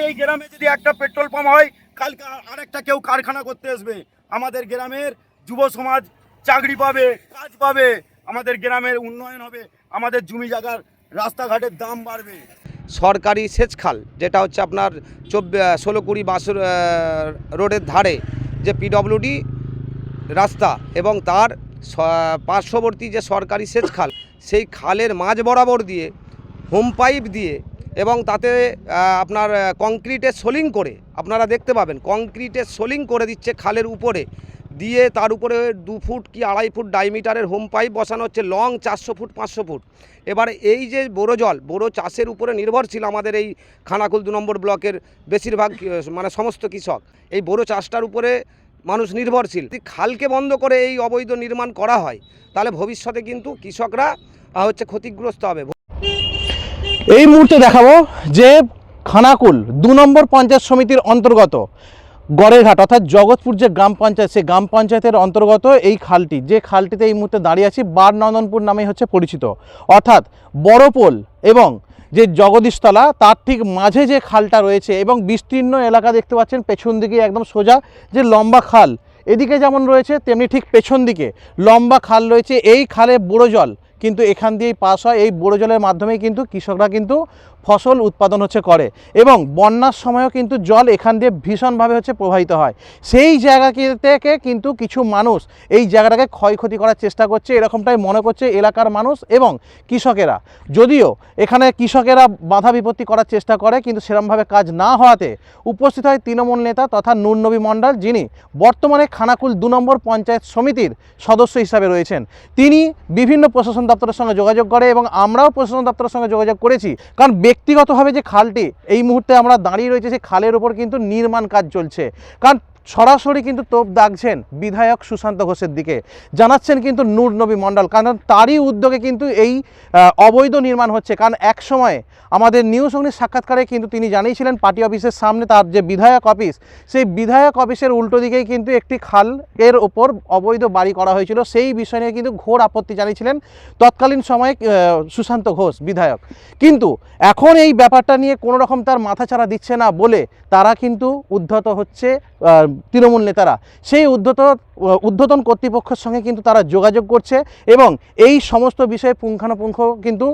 এই গ্রামে যদি একটা পেট্রোল পাম্প হয় কালকে আরেকটা কেউ কারখানা করতে আসবে। আমাদের গ্রামের যুব সমাজ চাকরি পাবে কাজ পাবে আমাদের গ্রামের উন্নয়ন হবে আমাদের জমি জায়গার রাস্তাঘাটের দাম বাড়বে। সরকারি সেচ খাল যেটা হচ্ছে আপনার চব্বিশ ষোলো কুড়ি আহ, রোডের ধারে যে পিডব্লিউডি রাস্তা এবং তার পার্শ্ববর্তী যে সরকারি সেচ খাল সেই খালের মাঝ বরাবর দিয়ে হোম পাইপ দিয়ে এবং তাতে আপনার আহ, কংক্রিটের সোলিং করে আপনারা দেখতে পাবেন কংক্রিটের সোলিং করে দিচ্ছে খালের উপরে। দিয়ে তার উপরে দু ফুট কি আড়াই ফুট ডাইমিটারের হোম পাইপ বসানো হচ্ছে লং চারশো ফুট পাঁচশো ফুট। এবার এই যে বোরো জল বোরো চাষের উপরে নির্ভরশীল আমাদের এই খানাকুল দু নম্বর ব্লকের বেশিরভাগ মানে সমস্ত কৃষক এই বোরো চাষটার উপরে মানুষ নির্ভরশীল। খালকে বন্ধ করে এই অবৈধ নির্মাণ করা হয় তাহলে ভবিষ্যতে কিন্তু কৃষকরা হচ্ছে ক্ষতিগ্রস্ত হবে। এই মুহূর্তে দেখাবো যে খানাকুল দু নম্বর পঞ্চায়েত সমিতির অন্তর্গত গড়েরঘাট অর্থাৎ জগৎপুর যে গ্রাম পঞ্চায়েত, সেই গ্রাম পঞ্চায়েতের অন্তর্গত এই খালটি, যে খালটিতে এই মুহূর্তে দাঁড়িয়ে আছি, বার নন্দনপুর নামে হচ্ছে পরিচিত। অর্থাৎ বড়পোল এবং যে জগদীশতলা, তার ঠিক মাঝে যে খালটা রয়েছে এবং বিস্তীর্ণ এলাকা দেখতে পাচ্ছেন, পেছন দিকে একদম সোজা যে লম্বা খাল, এদিকে যেমন রয়েছে, তেমনি ঠিক পেছন দিকে লম্বা খাল রয়েছে। এই খালে বড় জল কিন্তু এখান দিয়েই পাস হয়। এই বোরো জলের মাধ্যমেই কিন্তু কৃষকরা কিন্তু ফসল উৎপাদন হচ্ছে করে এবং বন্যার সময়ও কিন্তু জল এখান দিয়ে ভীষণভাবে হচ্ছে প্রবাহিত হয়। সেই জায়গা থেকে কিন্তু কিছু মানুষ এই জায়গাটাকে ক্ষয়ক্ষতি করার চেষ্টা করছে, এরকমটাই মনে করছে এলাকার মানুষ এবং কৃষকেরা। যদিও এখানে কৃষকেরা বাধা বিপত্তি করার চেষ্টা করে, কিন্তু সেরমভাবে কাজ না হওয়াতে উপস্থিত হয় তৃণমূল নেতা তথা নূরনবী মণ্ডল, যিনি বর্তমানে খানাকুল দু নম্বর পঞ্চায়েত সমিতির সদস্য হিসাবে রয়েছেন। তিনি বিভিন্ন প্রশাসন দপ্তরের সঙ্গে যোগাযোগ করে এবং আমরাও প্রশাসন দপ্তরের সঙ্গে যোগাযোগ করেছি, কারণ ব্যক্তিগতভাবে যে খালটি, এই মুহূর্তে আমরা দাঁড়িয়ে রয়েছে সেই খালের ওপর কিন্তু নির্মাণ কাজ চলছে। কারণ সরাসরি কিন্তু তোপ দাগছেন বিধায়ক সুশান্ত ঘোষের দিকে। জানাচ্ছেন কিন্তু নূর নবী মণ্ডল, কারণ তারই উদ্যোগে কিন্তু এই অবৈধ নির্মাণ হচ্ছে। কারণ এক সময় আমাদের নিউজ অগ্নির সাক্ষাৎকারে কিন্তু তিনি জানিয়েছিলেন, পার্টি অফিসের সামনে তার যে বিধায়ক অফিস, সেই বিধায়ক অফিসের উল্টো দিকেই কিন্তু একটি খাল এর ওপর অবৈধ বাড়ি করা হয়েছিল। সেই বিষয় নিয়ে কিন্তু ঘোর আপত্তি জানিয়েছিলেন তৎকালীন সময়ে সুশান্ত ঘোষ, বিধায়ক। কিন্তু এখন এই ব্যাপারটা নিয়ে কোনো রকম তার মাথাচাড়া দিচ্ছে না বলে তারা কিন্তু উদ্ধত হচ্ছে তৃণমূল নেতারা, সেই উদ্ধত, উদ্ধতন কর্তৃপক্ষের সঙ্গে কিন্তু তারা যোগাযোগ করছে এবং এই সমস্ত বিষয়ে পুঙ্খানুপুঙ্খ কিন্তু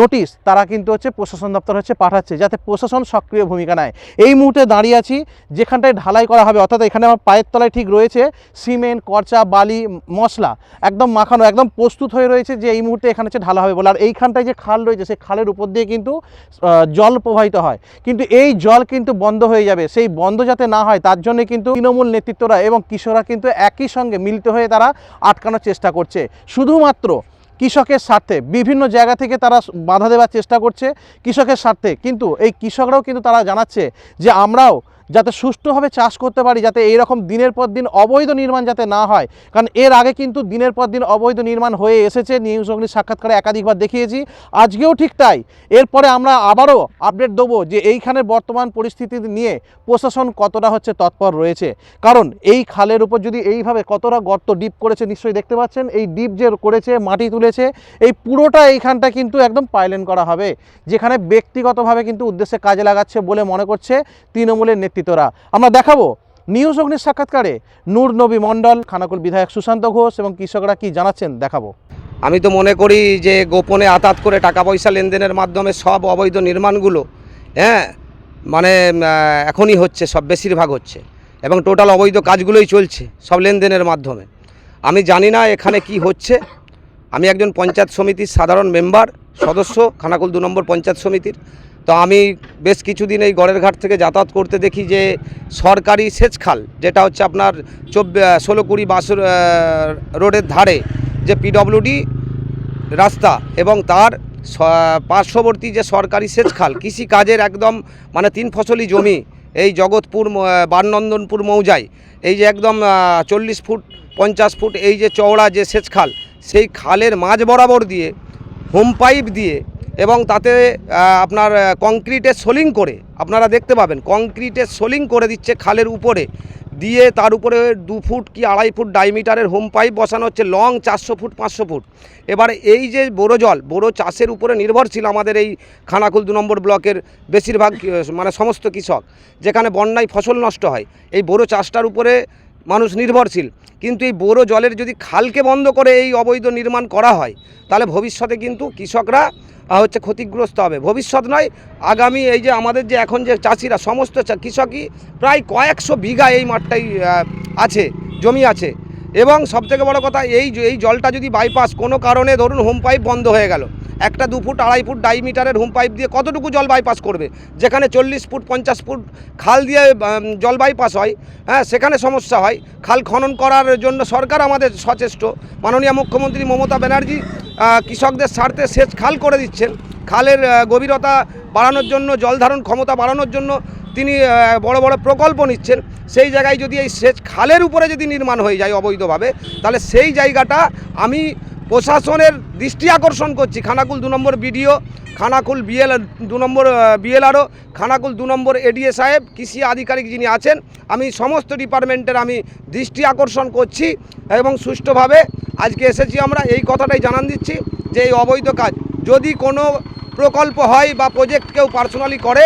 নোটিশ তারা কিন্তু হচ্ছে প্রশাসন দপ্তর হচ্ছে পাঠাচ্ছে, যাতে প্রশাসন সক্রিয় ভূমিকা নেয়। এই মুহূর্তে দাঁড়িয়ে আছি, যেখানটায় ঢালাই করা হবে, অর্থাৎ এখানে আমার পায়ের তলায় ঠিক রয়েছে সিমেন্ট, কর্চা, বালি, মশলা, একদম মাখানো, একদম প্রস্তুত হয়ে রয়েছে যে এই মুহূর্তে এখানে হচ্ছে ঢালা হবে বলে। আর এইখানটায় যে খাল রয়েছে, সেই খালের উপর দিয়ে কিন্তু জল প্রবাহিত হয়। কিন্তু এই জল কিন্তু বন্ধ হয়ে যাবে, সেই বন্ধ যাতে না হয়, তার জন্য কিন্তু তৃণমূল নেতৃত্বরা এবং কৃষকরা কিন্তু একই সঙ্গে মিলিত হয়ে তারা আটকানোর চেষ্টা করছে। শুধুমাত্র কৃষকের স্বার্থে বিভিন্ন জায়গা থেকে তারা বাধা দেওয়ার চেষ্টা করছে কৃষকের স্বার্থে। কিন্তু এই কৃষকরাও কিন্তু তারা জানাচ্ছে যে আমরাও যাতে সুষ্ঠুভাবে চাষ করতে পারি, যাতে এই রকম দিনের পর দিন অবৈধ নির্মাণ যাতে না হয়। কারণ এর আগে কিন্তু দিনের পর দিন অবৈধ নির্মাণ হয়ে এসেছে, নিউজ অগ্নির সাক্ষাৎকারে একাধিকবার দেখিয়েছি। আজকেও ঠিক তাই। এরপরে আমরা আবারও আপডেট দেবো যে এইখানের বর্তমান পরিস্থিতি নিয়ে প্রশাসন কতটা হচ্ছে তৎপর রয়েছে। কারণ এই খালের উপর যদি এইভাবে কতটা গর্ত ডিপ করেছে নিশ্চয়ই দেখতে পাচ্ছেন, এই ডিপ যে করেছে, মাটি তুলেছে, এই পুরোটা এইখানটা কিন্তু একদম পাইলেন করা হবে। যেখানে ব্যক্তিগতভাবে কিন্তু উদ্দেশ্যে কাজে লাগাচ্ছে বলে মনে করছে তৃণমূলের নেতৃত্বরা আমরা দেখাবো নিউজ অগ্নির সাক্ষাৎকারে নূর নবী মণ্ডল, খানাকুল বিধায়ক সুশান্ত ঘোষ এবং কৃষকরা কি জানাচ্ছেন দেখাবো। আমি তো মনে করি যে গোপনে আতাত করে টাকা পয়সা লেনদেনের মাধ্যমে সব অবৈধ নির্মাণগুলো হ্যাঁ মানে এখনই হচ্ছে, সব বেশিরভাগ হচ্ছে এবং টোটাল অবৈধ কাজগুলোই চলছে সব লেনদেনের মাধ্যমে। আমি জানি না এখানে কি হচ্ছে। আমি একজন পঞ্চায়েত সমিতির সাধারণ মেম্বার, সদস্য, খানাকুল দু নম্বর পঞ্চায়েত সমিতির। তো আমি বেশ কিছুদিন এই গড়ের ঘাট থেকে যাতায়াত করতে দেখি যে সরকারি সেচ খাল যেটা হচ্ছে আপনার চব্বিশ ষোলো কুড়ি আহ, রোডের ধারে যে পিডব্লিউডি রাস্তা এবং তার পার্শ্ববর্তী যে সরকারি সেচ খাল কৃষি কাজের একদম মানে তিন ফসলি জমি এই জগৎপুর বারনন্দনপুর মৌজায় এই যে একদম চল্লিশ ফুট পঞ্চাশ ফুট এই যে চওড়া যে সেচ খাল সেই খালের মাঝ বরাবর দিয়ে হোম পাইপ দিয়ে এবং তাতে আপনার আহ, কংক্রিটের সোলিং করে আপনারা দেখতে পাবেন কংক্রিটের সোলিং করে দিচ্ছে খালের উপরে। দিয়ে তার উপরে দু ফুট কি আড়াই ফুট ডাইমিটারের হোম পাইপ বসানো হচ্ছে লং চারশো ফুট পাঁচশো ফুট। এবার এই যে বোরো জল বোরো চাষের উপরে নির্ভরশীল আমাদের এই খানাকুল দু নম্বর ব্লকের বেশিরভাগ মানে সমস্ত কৃষক যেখানে বন্যায় ফসল নষ্ট হয় এই বোরো চাষটার উপরে মানুষ নির্ভরশীল। কিন্তু এই বোরো জলের যদি খালকে বন্ধ করে এই অবৈধ নির্মাণ করা হয় তাহলে ভবিষ্যতে কিন্তু কৃষকরা হচ্ছে ক্ষতিগ্রস্ত হবে। ভবিষ্যৎ নয়, আগামী এই যে আমাদের যে এখন যে চাষিরা, সমস্ত কৃষকই প্রায় কয়েকশো বিঘা এই মাঠটাই আছে, জমি আছে। এবং সবথেকে বড় কথা, এই এই জলটা যদি বাইপাস কোনো কারণে ধরুন হোম পাইপ বন্ধ হয়ে গেল একটা দু ফুট, আড়াই ফুট ডাইমিটারের হোম পাইপ দিয়ে কতটুকু জল বাইপাস করবে? যেখানে চল্লিশ ফুট, পঞ্চাশ ফুট খাল দিয়ে জল বাইপাস হয় হ্যাঁ সেখানে সমস্যা হয়। খাল খনন করার জন্য সরকার আমাদের সচেষ্ট। মাননীয় মুখ্যমন্ত্রী মমতা ব্যানার্জি কৃষকদের স্বার্থে সেচ খাল করে দিচ্ছেন। খালের গভীরতা বাড়ানোর জন্য, জল ধারণ ক্ষমতা বাড়ানোর জন্য তিনি বড় বড় প্রকল্প নিচ্ছেন। সেই জায়গায় যদি এই সেচ খালের উপরে যদি নির্মাণ হয়ে যায় অবৈধভাবে, তাহলে সেই জায়গাটা আমি প্রশাসনের দৃষ্টি আকর্ষণ করছি। খানাকুল দু নম্বর বিডিও, খানাকুল বিএল, দু নম্বর বিএলআরও, খানাকুল দু নম্বর এডিএ সাহেব, কৃষি আধিকারিক যিনি আছেন, আমি সমস্ত ডিপার্টমেন্টের আমি দৃষ্টি আকর্ষণ করছি এবং সুষ্ঠুভাবে আজকে এসেছি আমরা। এই কথাটাই জানান দিচ্ছি যে এই অবৈধ কাজ যদি কোনো প্রকল্প হয় বা প্রজেক্ট কেউ পার্সোনালি করে,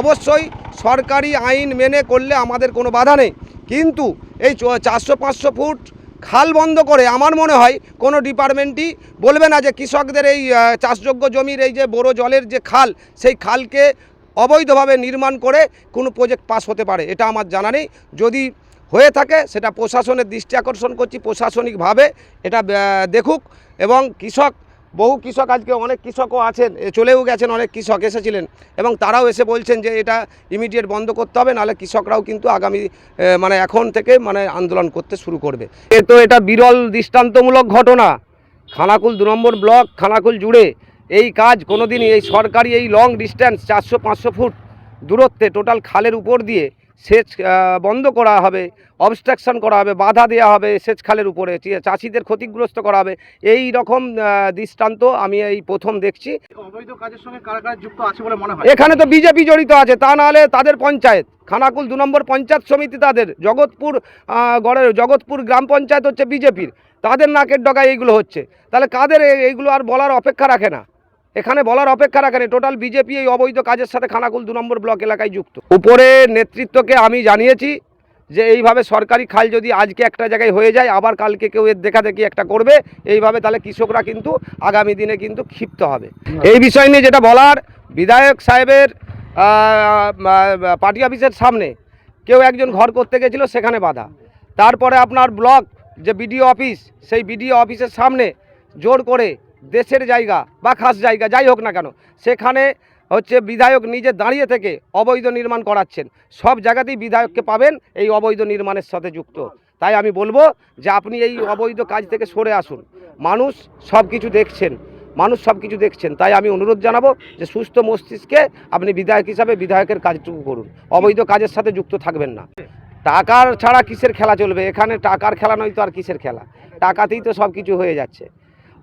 অবশ্যই সরকারি আইন মেনে করলে আমাদের কোনো বাধা নেই। কিন্তু এই চারশো পাঁচশো ফুট খাল বন্ধ করে আমার মনে হয় কোনো ডিপার্টমেন্টই বলবে না যে কৃষকদের এই চাষযোগ্য জমির এই যে বড় জলের যে খাল, সেই খালকে অবৈধভাবে নির্মাণ করে কোনো প্রজেক্ট পাস হতে পারে, এটা আমার জানা নেই। যদি হয়ে থাকে, সেটা প্রশাসনের দৃষ্টি আকর্ষণ করছি, প্রশাসনিকভাবে এটা দেখুক এবং কৃষক বহু কৃষক আজকে, অনেক কৃষকও আছেন চলেও গেছেন, অনেক কৃষক এসেছিলেন এবং তারাও এসে বলছেন যে এটা ইমিডিয়েট বন্ধ করতে হবে, নাহলে কৃষকরাও কিন্তু আগামী মানে এখন থেকে মানে আন্দোলন করতে শুরু করবে। এ তো এটা বিরল দৃষ্টান্তমূলক ঘটনা। খানাকুল দু নম্বর ব্লক, খানাকুল জুড়ে এই কাজ কোনোদিনই এই সরকারি এই লং ডিস্ট্যান্স চারশো পাঁচশো ফুট দূরত্বে টোটাল খালের উপর দিয়ে সেচ বন্ধ করা হবে অবস্ট্রাকশন করা হবে বাধা দেওয়া হবে সেচ খালের উপরে চাষিদের ক্ষতিগ্রস্ত করা হবে। এই রকম দৃষ্টান্ত আমি এই প্রথম দেখছি। অবৈধ কাজের সঙ্গে কারা কারা যুক্ত আছে বলে মনে হয়? এখানে তো বিজেপি জড়িত আছে তা নাহলে তাদের পঞ্চায়েত। খানাকুল দু নম্বর পঞ্চায়েত সমিতি তাদের জগৎপুর গড়ের জগৎপুর গ্রাম পঞ্চায়েত হচ্ছে বিজেপির। তাদের নাকের ডগায় এইগুলো হচ্ছে। তাহলে কাদের এইগুলো আর বলার অপেক্ষা রাখে না। এখানে বলার অপেক্ষা রাখে না টোটাল বিজেপি এই অবৈধ কাজের সাথে খানাকুল দু নম্বর ব্লক এলাকায় যুক্ত। উপরে নেতৃত্বকে আমি জানিয়েছি যে এইভাবে সরকারি খাল যদি আজকে একটা জায়গায় হয়ে যায়, আবার কালকে কেউ এর দেখা দেখি একটা করবে, এইভাবে তাহলে কৃষকরা কিন্তু আগামী দিনে কিন্তু ক্ষিপ্ত হবে। এই বিষয় নিয়ে যেটা বলার, বিধায়ক সাহেবের পার্টি অফিসের সামনে কেউ একজন ঘর করতে গেছিল, সেখানে বাধা। তারপরে আপনার ব্লক যে বিডিও অফিস, সেই বিডিও অফিসের সামনে জোর করে দেশের জায়গা বা খাস জায়গা, যাই হোক না কেন, সেখানে হচ্ছে বিধায়ক নিজে দাঁড়িয়ে থেকে অবৈধ নির্মাণ করাচ্ছেন। সব জায়গাতেই বিধায়ককে পাবেন এই অবৈধ নির্মাণের সাথে যুক্ত। তাই আমি বলব যে আপনি এই অবৈধ কাজ থেকে সরে আসুন। মানুষ সব কিছু দেখছেন, মানুষ সব কিছু দেখছেন। তাই আমি অনুরোধ জানাব যে সুস্থ মস্তিষ্কে আপনি বিধায়ক হিসাবে বিধায়কের কাজটুকু করুন। অবৈধ কাজের সাথে যুক্ত থাকবেন না। টাকার ছাড়া কিসের খেলা চলবে? এখানে টাকার খেলা নয় তো আর কিসের খেলা? টাকাতেই তো সব কিছু হয়ে যাচ্ছে।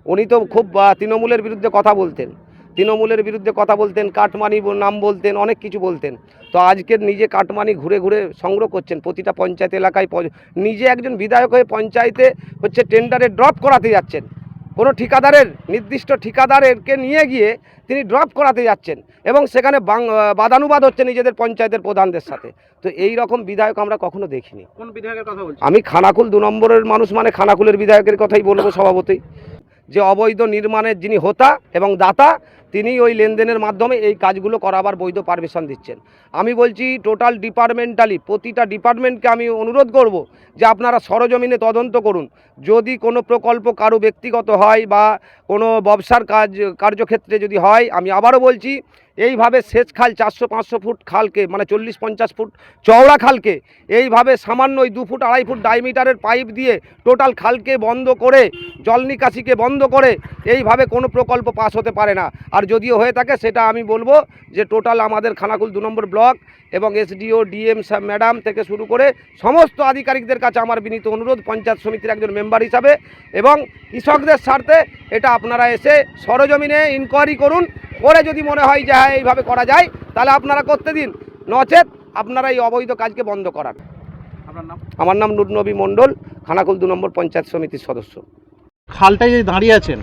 উনি তো খুব তৃণমূলের বিরুদ্ধে কথা বলতেন। তৃণমূলের বিরুদ্ধে কথা বলতেন কাটমানি নাম বলতেন অনেক কিছু বলতেন। তো আজকের নিজে কাটমানি ঘুরে ঘুরে সংগ্রহ করছেন প্রতিটা পঞ্চায়েত এলাকায় নিজে একজন বিধায়ক হয়ে পঞ্চায়েতে হচ্ছে টেন্ডারে ড্রপ করাতে যাচ্ছেন। কোনো ঠিকাদারের নির্দিষ্ট ঠিকাদারেরকে নিয়ে গিয়ে তিনি ড্রপ করাতে যাচ্ছেন এবং সেখানে বাং- বাদানুবাদ হচ্ছে নিজেদের পঞ্চায়েতের প্রধানদের সাথে। তো এই রকম বিধায়ক আমরা কখনো দেখিনি। কোন বিধায়কের কথা বলছেন? আমি খানাকুল দু নম্বরের মানুষ মানে খানাকুলের বিধায়কের কথাই বলব স্বভাবতই যে অবৈধ নির্মাণের যিনি হোতা এবং দাতা, তিনি ওই লেনদেনের মাধ্যমে এই কাজগুলো করাবার বৈধ পারমিশন দিচ্ছেন। আমি বলছি টোটাল ডিপার্টমেন্টালি প্রতিটা ডিপার্টমেন্টকে আমি অনুরোধ করব যে আপনারা সরজমিনে তদন্ত করুন। যদি কোনো প্রকল্প কারও ব্যক্তিগত হয় বা কোনো ব্যবসার কাজ, কার্যক্ষেত্রে যদি হয়, আমি আবারও বলছি এইভাবে সেচ খাল চারশো পাঁচশো ফুট খালকে মানে চল্লিশ পঞ্চাশ ফুট চওড়া খালকে, এইভাবে সামান্য ওই দু ফুট আড়াই ফুট ডাইমিটারের পাইপ দিয়ে টোটাল খালকে বন্ধ করে, জল নিকাশিকে বন্ধ করে, এইভাবে কোনো প্রকল্প পাস হতে পারে না। আর যদিও হয়ে থাকে, সেটা আমি বলব যে টোটাল আমাদের খানাকুল দু নম্বর ব্লক এবং এসডিও ডিএম ম্যাডাম থেকে শুরু করে সমস্ত আধিকারিকদের কাছে আমার বিনীত অনুরোধ, পঞ্চায়েত সমিতির একজন মেম্বার হিসাবে এবং কৃষকদের স্বার্থে এটা আপনারা এসে সরজমিনে ইনকোয়ারি করুন করে যদি মনে হয় যে হ্যাঁ এইভাবে করা যায় তাহলে আপনারা করতে দিন। নচেত আপনারা এই অবৈধ কাজকে বন্ধ করান। আমার নাম নুরনবী মণ্ডল খানাকুল দু নম্বর পঞ্চায়েত সমিতির সদস্য। খালটায় যে দাঁড়িয়ে আছেন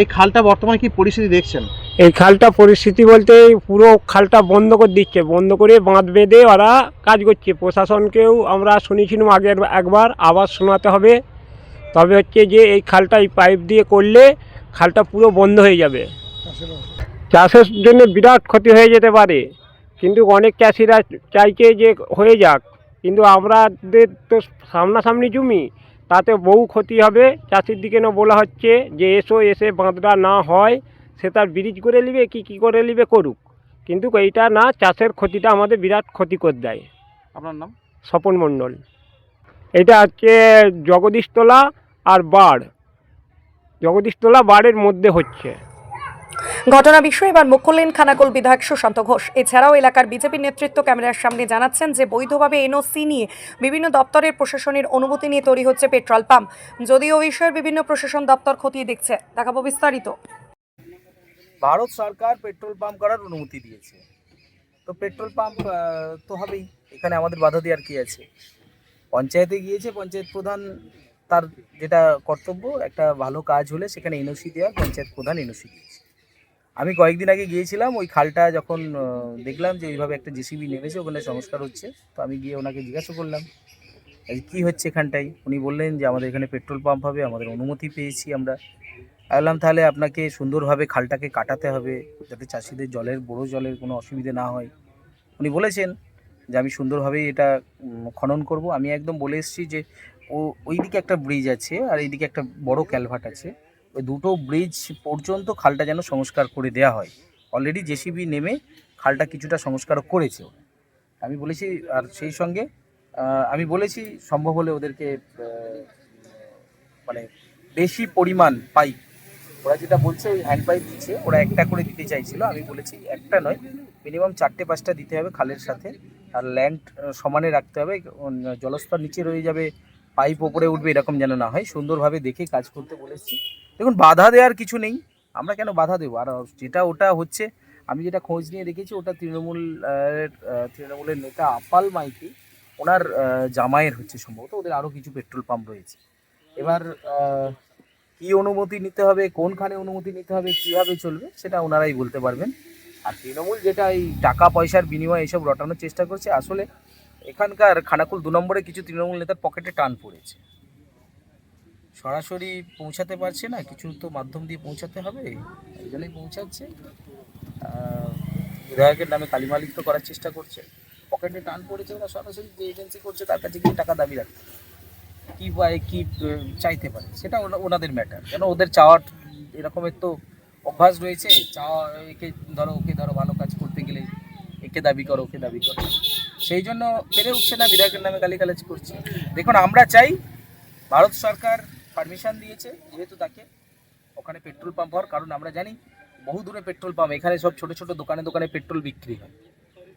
এই খালটা বর্তমানে কি পরিস্থিতি দেখছেন? এই খালটা পরিস্থিতি বলতে এই পুরো খালটা বন্ধ করে দিচ্ছে। বন্ধ করে বাঁধ বেঁধে ওরা কাজ করছে। প্রশাসনকেও আমরা শুনেছিলাম আগের একবার আবার শোনাতে হবে। তবে হচ্ছে যে এই খালটা এই পাইপ দিয়ে করলে খালটা পুরো বন্ধ হয়ে যাবে। চাষের জন্য বিরাট ক্ষতি হয়ে যেতে পারে। কিন্তু অনেক চাষিরা চাইছে যে হয়ে যাক। কিন্তু আমাদের তো সামনাসামনি জমি তাতে বহু ক্ষতি হবে। চাষির দিকে না বলা হচ্ছে যে এসো এসে বাঁধটা না হয় সে তার ব্রিজ করে নিবে কি কি করে নিবে করুক। কিন্তু এইটা না চাষের ক্ষতিটা আমাদের বিরাট ক্ষতি করে দেয়। আপনার নাম? স্বপন মণ্ডল। এটা হচ্ছে জগদীশতলা আর বাড়। জগদীশতলা বাড়ের মধ্যে হচ্ছে। ঘটনা বিষয়ে এবার মুখ খুললেন খানাকুল বিধায়ক সুশান্ত ঘোষ। এছাড়াও এলাকার বিজেপি নেতৃত্ব ক্যামেরার সামনে জানাচ্ছেন যে বৈধভাবে এনওসি নিয়ে বিভিন্ন দপ্তরের প্রশাসনের অনুমতি নিয়ে তৈরি হচ্ছে পেট্রোল পাম্প। যদিও বিষয়ের বিভিন্ন প্রশাসন দপ্তর খতিয়ে দেখছে। দেখাবো বিস্তারিত। ভারত সরকার পেট্রোল পাম্প করার অনুমতি দিয়েছে। তো পেট্রোল পাম্প তো হবেই। এখানে আমাদের বাধা দেওয়ার কি আছে? পঞ্চায়েতে গিয়েছে, পঞ্চায়েত প্রধান তার যেটা কর্তব্য, একটা ভালো কাজ হলে সেখানে এনওসি দেওয়ার, পঞ্চায়েত প্রধান এনওসি দিয়েছে। আমি কয়েকদিন আগে গিয়েছিলাম, ওই খালটা যখন দেখলাম যে ওইভাবে একটা জেসিবি নেমেছে, ওখানে সংস্কার হচ্ছে। তো আমি গিয়ে ওনাকে জিজ্ঞাসা করলাম কী হচ্ছে এখানটায়? উনি বললেন যে আমাদের এখানে পেট্রোল পাম্প হবে, আমাদের অনুমতি পেয়েছি আমরা। আমি বললাম, তাহলে আপনাকে সুন্দরভাবে খালটাকে কাটাতে হবে, যাতে চাষিদের জলের বড় জলের কোনো অসুবিধে না হয়। উনি বলেছেন যে, আমি সুন্দরভাবেই এটা খনন করব। আমি একদম বলে এসেছি যে, ও, ওইদিকে একটা ব্রিজ আছে, আর এইদিকে একটা বড় ক্যালভার্ট আছে। ওই দুটো ব্রিজ পর্যন্ত খালটা যেন সংস্কার করে দেওয়া হয়। অলরেডি জেসিবি নেমে খালটা কিছুটা সংস্কার করেছে। আমি বলেছি, আর সেই সঙ্গে আমি বলেছি, সম্ভব হলে ওদেরকে মানে বেশি পরিমাণ পাইপ ওরা যেটা বলছে ওই হ্যান্ড পাইপ দিচ্ছে, ওরা একটা করে দিতে চাইছিল। আমি বলেছি, একটা নয় মিনিমাম চারটে পাঁচটা দিতে হবে খালের সাথে। আর ল্যান্ড সমানে রাখতে হবে জলস্তর নিচে রয়ে যাবে পাইপ ওপরে উঠবে, এরকম যেন না হয়। সুন্দরভাবে দেখে কাজ করতে বলেছি। দেখুন, বাধা দেওয়ার কিছু নেই। আমরা কেন বাধা দেবো? আর যেটা ওটা হচ্ছে, আমি যেটা খোঁজ নিয়ে দেখেছি, ওটা তৃণমূল তৃণমূলের নেতা আপাল মাইতি, ওনার জামাইয়ের হচ্ছে সম্ভবত। ওদের আরও কিছু পেট্রোল পাম্প রয়েছে। এবার কি অনুমতি নিতে হবে, কোনখানে অনুমতি নিতে হবে, কীভাবে চলবে, সেটা ওনারাই বলতে পারবেন। আর তৃণমূল যেটা এই টাকা পয়সার বিনিময়ে এসব রটানোর চেষ্টা করছে, আসলে এখানকার খানাকুল দু নম্বরে কিছু তৃণমূল নেতার পকেটে টান পড়েছে। সরাসরি পৌঁছাতে পারছে না? কিছু তো মাধ্যম দিয়ে পৌঁছাতে হবে? এই জন্যই পৌঁছাচ্ছে বিধায়কের নামে কালিমালিপ্ত করার চেষ্টা করছে। পকেটে টান পড়েছে ওরা সরাসরি যে এজেন্সি করছে, তার কাছে গিয়ে টাকা দাবি রাখছে। কী পায় কী চাইতে পারে? সেটা ওনাদের ম্যাটার কেন ওদের চাওয়ার এরকমের তো অভ্যাস রয়েছে? চাওয়া, একে ধরো, ওকে ধরো ভালো কাজ করতে গেলে একে দাবি করো, ওকে দাবি করো। সেই জন্য পেরে উঠছে না বিধায়কের নামে গালিগালাজ করছে। দেখুন, আমরা চাই ভারত সরকার পারমিশন দিয়েছে, যেহেতু তাকে ওখানে পেট্রোল পাম্প হওয়ার কারণ আমরা জানি, বহু দূরে পেট্রোল পাম্প এখানে সব ছোট ছোট দোকানে দোকানে পেট্রোল বিক্রি হয়।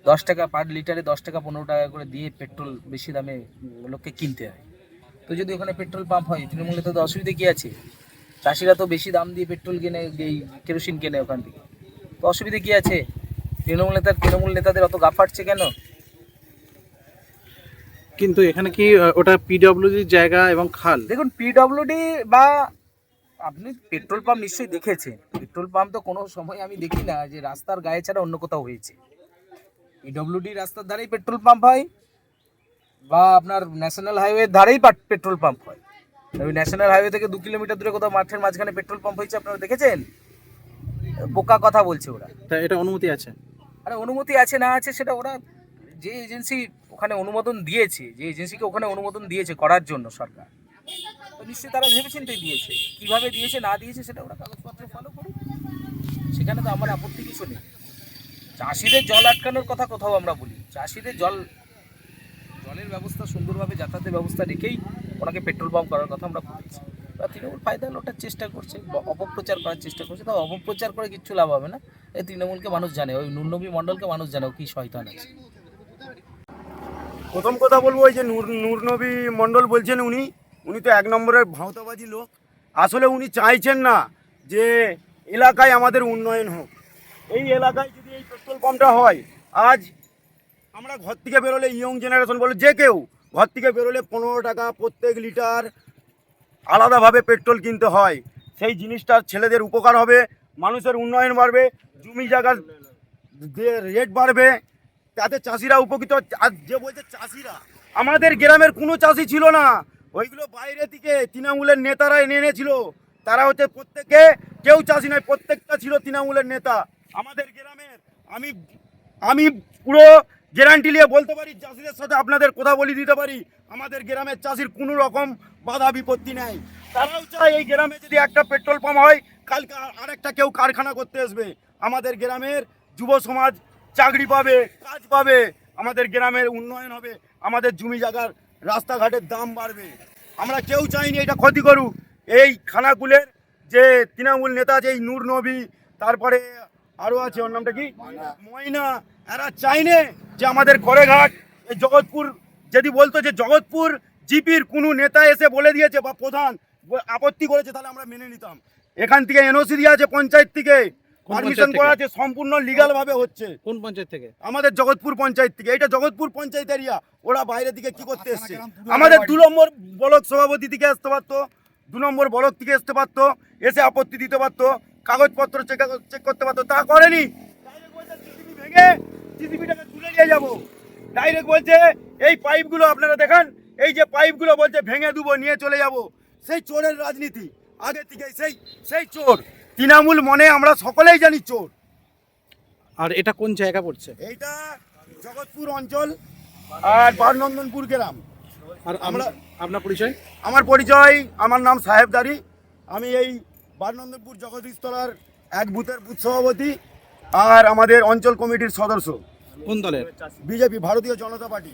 দশ টাকা পার লিটারে দশ টাকা পনেরো টাকা করে দিয়ে পেট্রোল বেশি দামে লোককে কিনতে হয়। তো যদি ওখানে পেট্রোল পাম্প হয়, তৃণমূলে তো অসুবিধা কি আছে? চাষিরা তো বেশি দাম দিয়ে পেট্রোল কেনে, এই কেরোসিন কেনে ওখান থেকে। তো অসুবিধা কী আছে? তৃণমূল নেতার তৃণমূল নেতাদের অত গা ফাটছে কেন? কিন্তু এখানে কি ওটা পিডব্লিউডির জায়গা এবং খাল? দেখুন পিডব্লিউডি বা আপনি পেট্রোল পাম্প নিশ্চয়ই দেখেছেন। পেট্রোল পাম্প তো কোনো সময় আমি দেখি না যে রাস্তার গায়ে ছাড়া অন্য কোথাও হয়েছে। পিডব্লিউডি রাস্তার ধারেই পেট্রোল পাম্প হয় বা আপনার ন্যাশনাল হাইওয়ের ধারেই পেট্রোল পাম্প হয়। ওই ন্যাশনাল হাইওয়ে থেকে দু কিলোমিটার দূরে কোথাও মাঠের মাঝখানে পেট্রোল পাম্প হয়েছে আপনারা দেখেছেন? বোকা কথা বলছে ওরা। তা এটা অনুমতি আছে? আরে অনুমতি আছে না আছে সেটা ওরা যে এজেন্সি ওখানে অনুমোদন দিয়েছে, যে এজেন্সিকে ওখানে অনুমোদন দিয়েছে করার জন্য সরকার। তো নিশ্চয়ই তারা ভেবেচিন্তেই দিয়েছে। কীভাবে দিয়েছে, না দিয়েছে, সেটা ওরা কাগজপত্রে ফলো করুক। সেখানে তো আমার আপত্তি কিছু নেই। চাষিদের জল আটকানোর কথা কোথাও আমরা বলি। চাষিদের জল, জলের ব্যবস্থা, সুন্দরভাবে যাতায়াতের ব্যবস্থা রেখেই ওনাকে পেট্রোল পাম্প করার কথা আমরা বলেছি। বা তৃণমূল ফায়দা লোটার চেষ্টা করছে অপপ্রচার করার চেষ্টা করছে তো অপপ্রচার করে কিচ্ছু লাভ হবে না। এই তৃণমূলকে মানুষ জানে, ওই নুরনবী মণ্ডলকে মানুষ জানে, ও কি শয়তান আছে। প্রথম কথা বলব ওই যে নূর নূরনবী মণ্ডল বলছেন উনি উনি তো এক নম্বরের ভাঁওতাবাজি লোক। আসলে উনি চাইছেন না যে এলাকায় আমাদের উন্নয়ন হোক। এই এলাকায় যদি এই পেট্রোল পাম্পটা হয়, আজ আমরা ঘর থেকে বেরোলে ইয়ং জেনারেশন বলে যে কেউ ঘর থেকে বেরোলে পনেরো টাকা প্রত্যেক লিটার আলাদাভাবে পেট্রোল কিনতে হয়। সেই জিনিসটার ছেলেদের উপকার হবে, মানুষের উন্নয়ন বাড়বে, জমি জায়গার রেট বাড়বে তাতে চাষিরা উপকৃত যে বলছে চাষিরা, আমাদের গ্রামের কোনো চাষি ছিল না। ওইগুলো বাইরে থেকে তৃণমূলের নেতারা এনে এনেছিল। তারা হচ্ছে প্রত্যেকে, কেউ চাষি নয়, প্রত্যেকটা ছিল তৃণমূলের নেতা। আমাদের গ্রামের, আমি আমি পুরো গ্যারান্টি নিয়ে বলতে পারি, চাষিদের সাথে আপনাদের কথা বলে দিতে পারি, আমাদের গ্রামের চাষির কোনো রকম বাধা বিপত্তি নেই। তারাও চায় এই গ্রামে যদি একটা পেট্রোল পাম্প হয়, কালকে আরেকটা কেউ কারখানা করতে আসবে। আমাদের গ্রামের যুব সমাজ চাকরি পাবে কাজ পাবে আমাদের গ্রামের উন্নয়ন হবে আমাদের জমি জায়গার রাস্তাঘাটের দাম বাড়বে। আমরা কেউ চাইনি এটা ক্ষতি করুক। এই খানাকুলের যে তৃণমূল নেতা আছে এই নূর নবী তারপরে আরও আছে ওর নামটা কি? ময়না। এরা চাইনে যে আমাদের করেঘাট এই জগৎপুর যদি বলতো যে জগৎপুর জিপির কোনো নেতা এসে বলে দিয়েছে বা প্রধান আপত্তি করেছে তাহলে আমরা মেনে নিতাম। এখান থেকে এনওসি দিয়ে আছে পঞ্চায়েত থেকে। পারমিশন করা? আছে সম্পূর্ণ লিগাল ভাবে হচ্ছে। কোন পঞ্চায়েত থেকে? আমাদের জগৎপুর পঞ্চায়েত থেকে। এটা জগৎপুর পঞ্চায়েত এরিয়া ওরা বাইরে থেকে কি করতে এসছে? আমাদের দু নম্বর ব্লক সভাপতি থেকে আসতে পারতো দু নম্বর ব্লক থেকে আসতে পারতো এসে আপত্তি দিতে পারতো কাগজপত্র চেক চেক করতে পারতো। তা করেনি। ভেঙে জিসিবিটাকে তুলে নিয়ে যাব। ডাইরেক্ট বলছে এই পাইপগুলো আপনারা দেখান এই যে পাইপগুলো বলছে ভেঙে দেবো নিয়ে চলে যাব। সেই চোরের রাজনীতি। আগে থেকে সেই সেই চোর। তৃণমূল মনে আমরা সকলেই জানি চোর। আর এটা কোন জায়গা পড়ছে? এইটা জগৎপুর অঞ্চল আর বারনন্দনপুর গ্রাম। আর আমরা আপনার পরিচয়? আমার পরিচয় আমার নাম সাহেবদারি আমি এই বারনন্দনপুর জগদীশতলার এক বুথের বুথ সভাপতি আর আমাদের অঞ্চল কমিটির সদস্য। কোন দলের? বিজেপি ভারতীয় জনতা পার্টি।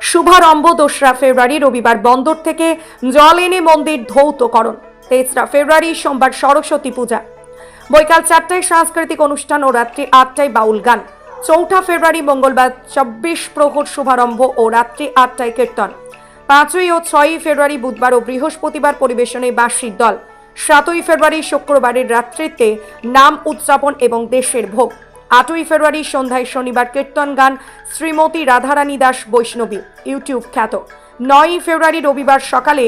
শুভারম্ভ দোসরা ফেব্রুয়ারি, রবিবার বন্দর থেকে জল এনে মন্দির ধৌতকরণ। তেসরা ফেব্রুয়ারি, সোমবার সরস্বতী পূজা। বৈকাল চারটায় সাংস্কৃতিক অনুষ্ঠান ও রাত্রি আটটায় বাউল গান। চৌঠা ফেব্রুয়ারি, মঙ্গলবার চব্বিশ প্রহর শুভারম্ভ ও রাত্রি আটটায় কীর্তন। পাঁচই ও ছয়ই ফেব্রুয়ারি বুধবার ও বৃহস্পতিবার পরিবেশনে বার্ষিক দল। সাতই ফেব্রুয়ারি শুক্রবারের রাত্রিতে নাম উদযাপন এবং দেশের ভোগ। আটই ফেব্রুয়ারি সন্ধ্যায় শনিবার কীর্তন গান শ্রীমতী রাধারানী দাস বৈষ্ণবী, ইউটিউব খ্যাত। নয়ই ফেব্রুয়ারি রবিবার সকালে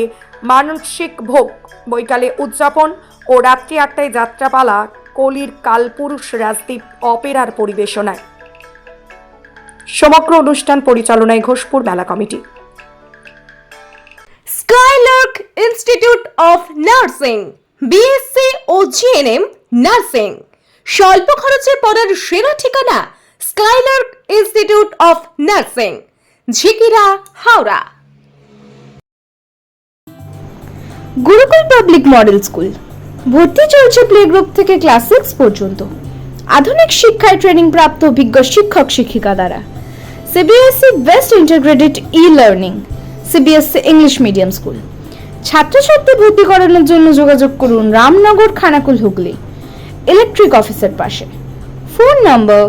মানসিক ভোগ, বৈকালে উদযাপন ও রাত্রি আটটায় যাত্রাপালা, কলির কালপুরুষ রাজদ্বীপ অপেরার পরিবেশনায়। সমগ্র অনুষ্ঠান পরিচালনায় ঘোষপুর মেলা committee. Skylark institute of nursing, BSc O GNM nursing. স্বল্প খরচে পড়ার সেরা ঠিকানা Skylark institute of nursing, Jhikira, Howrah. Gurukul public model school. ভর্তি চলছে প্লে গ্রুপ থেকে ক্লাস সিক্স পর্যন্ত। আধুনিক শিক্ষায় ট্রেনিং প্রাপ্ত অভিজ্ঞ শিক্ষক শিক্ষিকা দ্বারা। CBSE best integrated e learning CBSE English medium school ছাত্রছাত্রী ভর্তি করানোর জন্য যোগাযোগ করুন রামনগর, খানাকুল, হুগলি। ইলেকট্রিক অফিসের পাশে। Phone number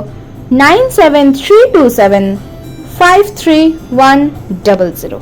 nine seven three two seven five three one double zero